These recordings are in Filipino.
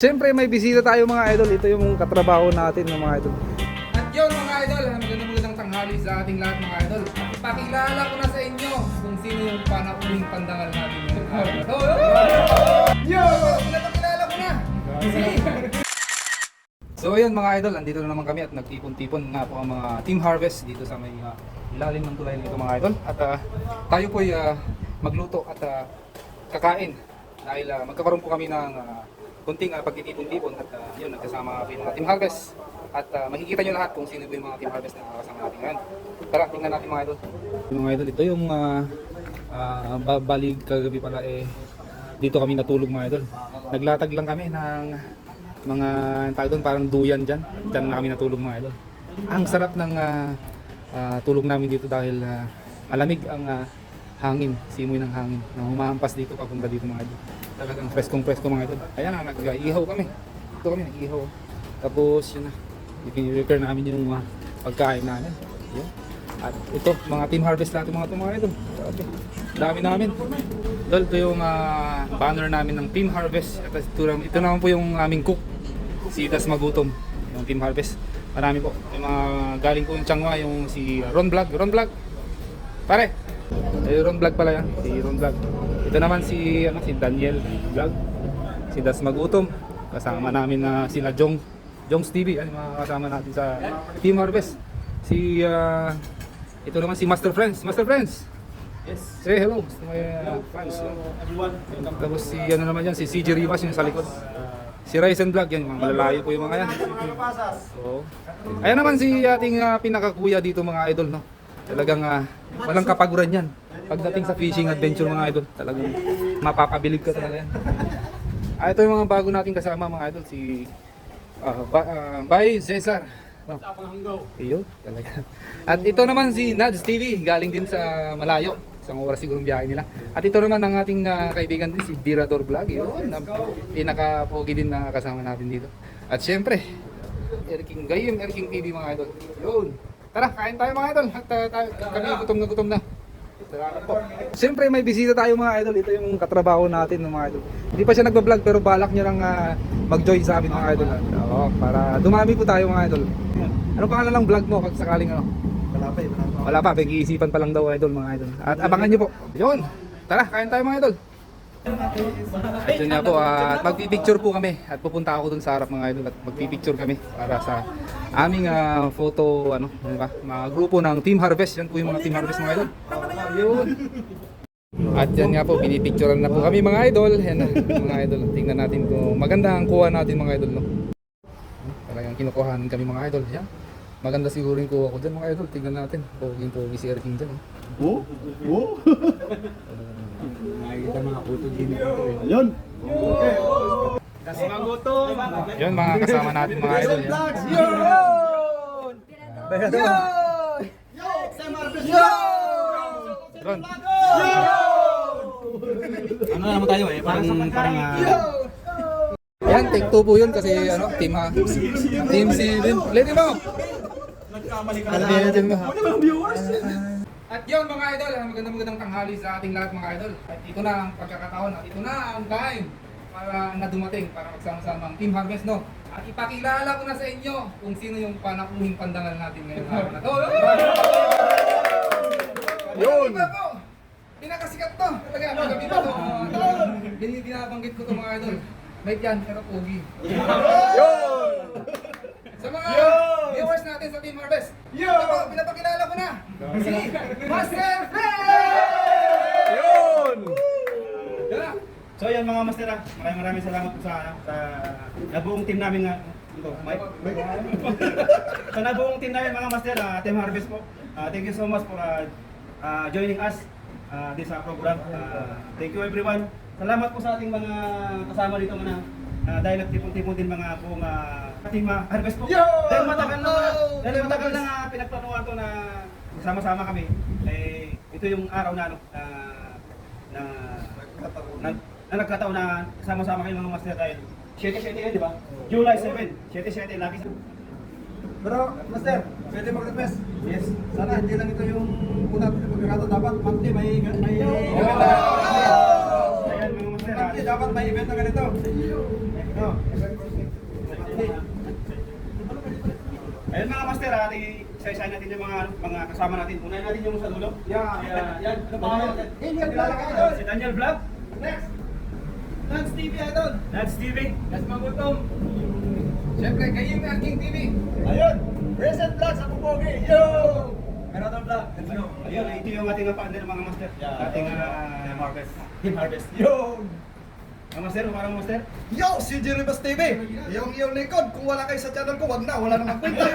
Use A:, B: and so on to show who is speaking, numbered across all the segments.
A: Siyempre may bisita tayo mga idol. Ito yung katrabaho natin ng mga idol.
B: At yun mga idol, magandang magandang tanghali sa ating lahat mga idol. At ipakilala ko na sa inyo kung sino yung panauling pandangal natin na to. Yo! Pinapakilala ko na!
A: So ayun mga idol, andito na naman kami at nagtipon-tipon nga po ang mga Team Harvest dito sa may uh, ilalim ng tulay nito mga idol. At ah, tayo po ay ah, magluto at ah, kakain dahil uh, magkakaroon po kami ng ah, kunting uh, pagtitipon-tipon at ah, yun, nagkasama yung mga Team Harvest. At ah, makikita nyo lahat kung sino yung mga Team Harvest na kasama natin ngayon. Tara, tingnan natin mga idol. Mga idol, ito yung uh, balig kagabi pala eh dito kami natulog mga idol. Naglatag lang kami ng mga tawag doon parang duyan dyan. Dyan na kami natulog mga idol. Ang sarap ng ah, ah, tulog namin dito dahil ah, malamig ang ah, hangin, simoy ng hangin na humahampas dito papunta dito mga idol. Talagang preskong presko mga idol. Ayan na, nag-ihaw kami. Ito kami, nag-ihaw. Tapos yun na, ipin-repair namin yung ah, pagkain namin. Yun. At ito, mga team harvest natin mga ito mga idol. Dami namin. Dol, ito yung ah, banner namin ng Team Harvest. At ito, ito naman po yung aming cook. Si Das Magutom. Yung Team Harvest. Marami po. Yung mga galing po yung Changwa, yung si Ron Vlog. Ron Vlog. Pare. Eh, Ron Vlog pala yan. Si Ron Vlog. Ito naman si, ano, si Daniel Vlog. Si Das Magutom. Kasama namin na sila Jong. Jong's TV. Yung mga kasama natin sa Team Harvest. Si, ah, ito naman si Master Friends. Master Friends.
C: Yes.
A: Say hello mga uh, fans.
C: Everyone.
A: Tapos si ano naman yan, si CJ Rivas yung sa likod. Si Ryzen Vlog yan, mga malalayo po yung mga yan. Oo. Ayan naman si ating uh, pinakakuya dito mga idol, no? Talagang uh, walang kapaguran yan. Pagdating sa fishing adventure mga idol, talagang mapapabilib ka talaga yan. Ah, ito yung mga bago nating kasama mga idol, si uh, ba, uh, Bay Cesar. No? Iyo, talaga. At ito naman si Nads TV, galing din sa malayo. Isang oras siguro biyahe nila. At ito naman ang ating ah, kaibigan din, si Birador Vlog. Yun, na, pinaka-pogi din na kasama natin dito. At syempre, Erking Gayem, Erking TV mga idol. Yun. Tara, kain tayo mga idol. At ah, tayo, kami gutom na gutom na. Siyempre may bisita tayo mga idol. Ito yung katrabaho natin ng mga idol. Hindi pa siya nagba-vlog pero balak niya lang ah, mag-join sa amin mga idol. Oo, para dumami po tayo mga idol. Ano pangalan ng vlog mo pag sakaling ano?
C: Wala pa eh, wala pa.
A: Wala pa, pag-iisipan pa lang daw idol mga idol. At abangan niyo po. Yun. Tara, kain tayo mga idol. At yun nga po, ah, at magpipicture po kami at pupunta ako dun sa harap mga idol at magpipicture kami para sa aming ah, photo, ano, ano ba, mga grupo ng Team Harvest. Yan po yung mga Team Harvest mga idol. Yun. At yan nga po, pinipicturean na po kami mga idol. Yan na, mga idol. Tingnan natin kung maganda ang kuha natin mga idol. No? Talagang kinukuhanan kami mga idol. Yan. Maganda siguro yung kuha ko dyan mga idol. Tingnan natin. Poging pogi si Erking dyan. eh.
C: Oo? Oo?
D: Nakikita mga puto din dito eh.
C: Yun.
A: Yun mga kasama natin mga idol. Yan. Ron.
D: Ano na naman tayo eh, parang parang ah,
A: Yan, take two po yun kasi ano, team ha. Team si. Lin mo! Alin mo ha.
B: At yun mga idol, magandang magandang tanghali sa ating lahat mga idol. At ito na ang pagkakataon at ito na ang time para na dumating para magsama-sama ang Team Harvest no. At ipakilala ko na sa inyo kung sino yung panakuling pandangal natin ngayong araw na to. Yun! Pinakasikat to! Talaga, magabi pa to. Bin binabanggit ko to mga idol. May yan, pero pogi. Sa mga viewers natin sa Team Harvest, Yo! Ito po, pinapakilala ko na si Master Fred!
A: Yun!
B: Na.
D: So yan mga master ah, maraming maraming salamat po sa ano, sa nabuong team namin nga ito, Mike. sa nabuong team namin mga master, ah, Team Harvest po. Ah, thank you so much for ah, ah, joining us uh, this ah, program. Ah, thank you everyone. Salamat po sa ating mga kasama dito mga uh, dahil nagtipon-tipon din mga pong uh, ating mga harvest po.
B: Yo!
D: Dahil matagal na
B: Oh!
D: dahil matagal na nga pinagplanuhan to na sama-sama kami. Eh ito yung araw na ano na na na, na nagkataon na sama-sama kayo mga master dahil 7-7 yun, di ba? July 7, 7-7, lagi.
C: Pero, Master, pwede mag-request.
D: Yes.
C: Sana hindi lang ito yung una pagkakataon. Dapat monthly may... may
D: Ayan mga master,
C: Dati dapat may event na ganito. No.
D: Ayun mga master, ah, isa-isa natin yung mga mga kasama natin. Unahin natin yung sa dulo.
C: Yeah,
D: yeah,
C: yan. Ano? Daniel Vlog, idol.
D: Si Daniel Vlog.
C: Next. Lance TV, idol.
D: That's TV.
B: That's magutom. Siyempre, kayo yung Arking TV.
C: Ayun. Present Vlog sa Pupogi. Yo! Meron ang vlog. Let's go.
D: Ayun, ito yung ating partner mga master.
C: Yeah.
D: Ating uh, Team Harvest. Team Harvest.
C: Yo!
D: Mga master, parang master.
C: Yo! Si Jerry Bas TV. Yung iyong likod. Kung wala kayo sa channel ko, wag na. Wala namang kwenta.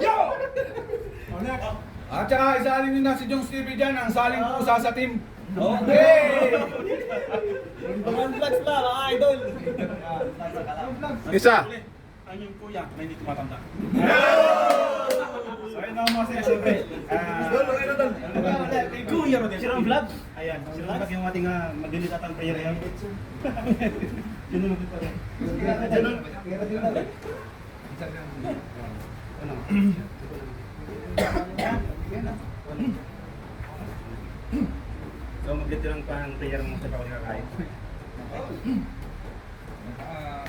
C: Yo!
E: At saka isalin nyo na si Jong Stevie dyan, ang saling pusa sa team.
C: Okay! Mga vlogs lang, mga idol.
E: Isa.
D: Ang yung kuya, na hindi tumatanda. So ayun mga master, siyempre. ah, Kuya Rodel. Sirang vlog. Ayan, sirang vlog yung ating uh, mag-delete at ang prayer yan. Yun naman dito. Ano? So mag-delete lang pa ang prayer mo sa bawat kakain.
B: Ah,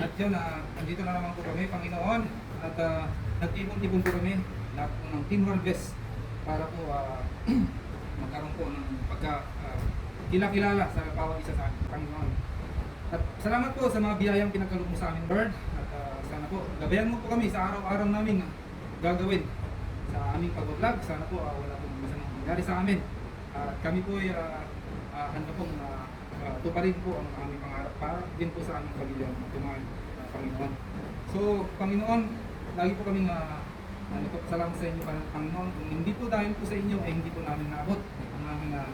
B: at yun, ah, nandito na naman po kami, Panginoon. At uh, nagtipon-tipon po kami lahat po ng Team Harvest para po ah, magkaroon po ng pagka ah, kilakilala sa bawat isa sa amin, Panginoon. At salamat po sa mga biyayang pinagkaloob mo sa amin, Lord. At ah, sana po, gabayan mo po kami sa araw-araw namin gagawin sa aming pag-vlog. Sana po ah, wala pong masamang mangyari sa amin. At kami po ay uh, handa pong uh, uh, tuparin po ang aming pangarap para din po sa aming pamilya uh, Panginoon. So, Panginoon, lagi po kaming uh, ano po, salamat sa inyo, Pang- Panginoon. Kung hindi po dahil po sa inyo, ay hindi po namin naabot ang aming uh,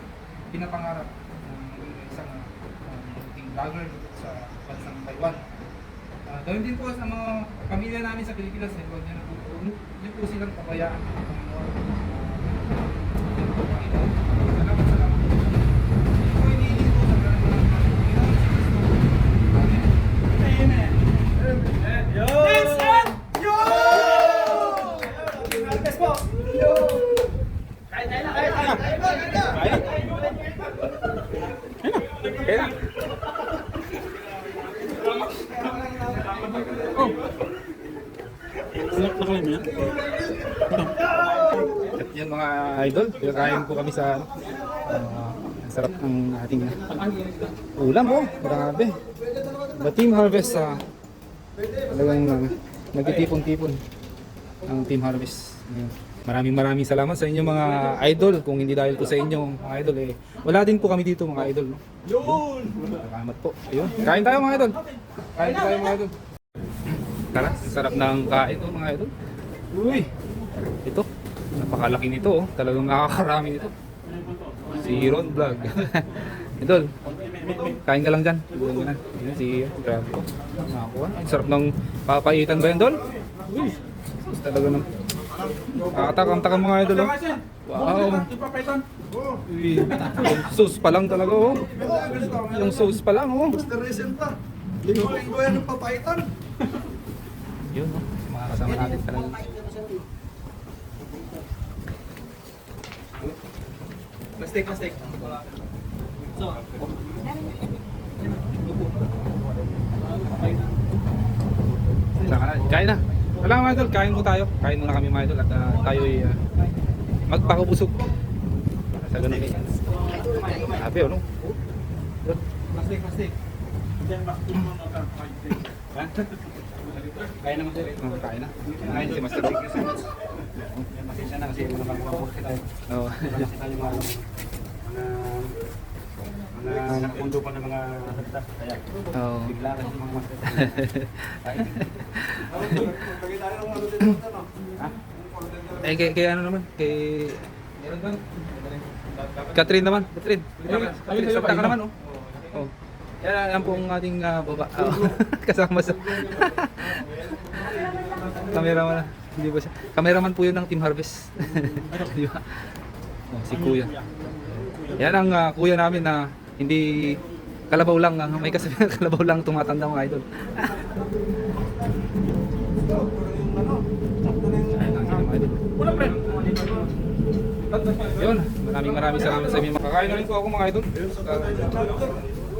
B: pinapangarap ng uh, isang uh, uh, magiging vlogger sa bansang Taiwan. Uh, gawin din po sa mga pamilya namin sa Pilipinas, eh, huwag niyo na po, huwag niyo po silang pabayaan, Panginoon. Yun po, Panginoon. Salamat, salamat. Yun po hinihingi ko sa mga Panginoon sa Kristo. Amen.
D: Yo!
C: Yo!
D: Harvest po!
C: Yo!
D: Kain tayo na, kain tayo.
C: Kain ba? Kain ba?
E: Kaya.
A: At yan mga idol, kakain po kami sa uh, sarap ng ating ulam oh, grabe. The Team Harvest sa talagang uh, nagtitipon-tipon ang Team Harvest. Maraming maraming salamat sa inyo mga idol. Kung hindi dahil po sa inyo mga idol eh, wala din po kami dito mga idol. No? Yun! Salamat po. Ayun. Kain tayo mga idol. Kain tayo mga idol. Tara, sarap ng kain oh, mga idol. Uy! Ito, napakalaki nito oh. Talagang nakakarami nito. Si Ron Vlog. Idol, kain ka lang dyan. Buwan mo na. Yan, si Grabe. Nakakuha. Ang sarap ng papaitan ba yan, Dol? Uy! Talaga ng... Kakatakam-takam mga idol oh. Wow! Uy, yung sauce pa lang talaga oh. Yung sauce pa lang oh.
C: Basta recent pa. Linggo-linggo yan ang papaitan.
A: Yun oh. Mga kasama natin talaga.
D: Plastic.
A: Saka na, kain na. Wala mga idol, kain mo tayo. Kain muna kami mga idol at uh, tayo ay uh, magpakabusog. Sa ganun eh. Sabi ano?
D: Plastic, plastic. Naman sir.
A: Oh, kain na. Kain si Master.
D: Pasensya na kasi mga tayo.
A: Oh.
D: Wala kasi tayo mga mga mga nakundo pa ng mga salita. Kaya
A: Oh.
D: bigla kasi mga master. Ha?
A: Eh kay, kay ano naman? Kay Catherine naman. Catherine. Catherine, salta ka naman oh. Oh. Yan ang ating ah, baba. Oh. Kasama sa Cameraman. Hindi ba siya? Cameraman po yun ng Team Harvest. Di ba? Oh, si Kuya. Yan ang ah, kuya namin na hindi kalabaw lang. ah, may kasabihan kalabaw lang tumatanda mga idol. Yun, maraming maraming salamat sa inyo. Makakain na rin po ako mga idol.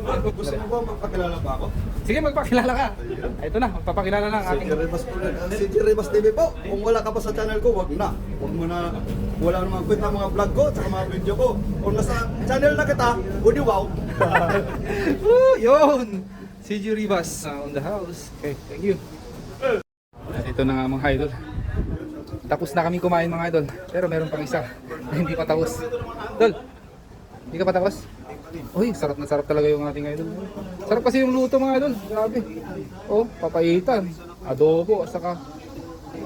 C: Gusto mo ba magpakilala pa ako?
A: Sige, magpakilala ka. Ito na, magpapakilala na ang
C: Si
A: ating...
C: Jeribas po Si Jeribas TV po. Kung wala ka pa sa channel ko, wag na. Wag mo na, wala namang kwenta mga vlog ko, at mga video ko. Kung nasa channel na kita, udi wow.
A: Woo, yun! CG Rivas uh, on the house. Okay, thank you. At ito na nga mga idol. Tapos na kami kumain mga idol. Pero meron pang isa na hindi pa tapos. Idol, hindi ka pa tapos? Uy, sarap na sarap talaga yung ating idol. Sarap kasi yung luto mga idol. Grabe. Oh, papaitan, adobo, saka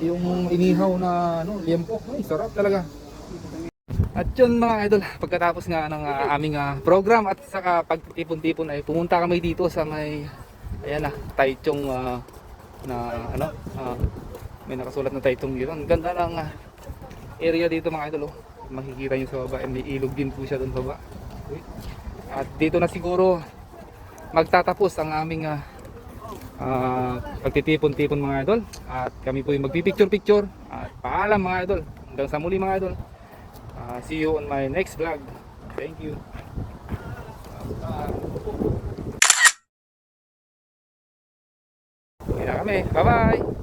A: yung inihaw na ano, liempo. Ay, sarap talaga. At yun mga idol, pagkatapos nga ng ah, aming ah, program at saka pagtipon-tipon ay pumunta kami dito sa may ayan na, Taichung ah, na ano, ah, may nakasulat na Taichung dito. Ang ganda ng ah, area dito mga idol. Oh. Makikita nyo sa baba, eh, may ilog din po siya doon sa baba. Uy. At dito na siguro magtatapos ang aming ah, ah, pagtitipon-tipon mga idol. At kami po yung magpipicture-picture. At paalam mga idol. Hanggang sa muli mga idol. Uh, see you on my next vlog. Thank you. Kami. Bye-bye.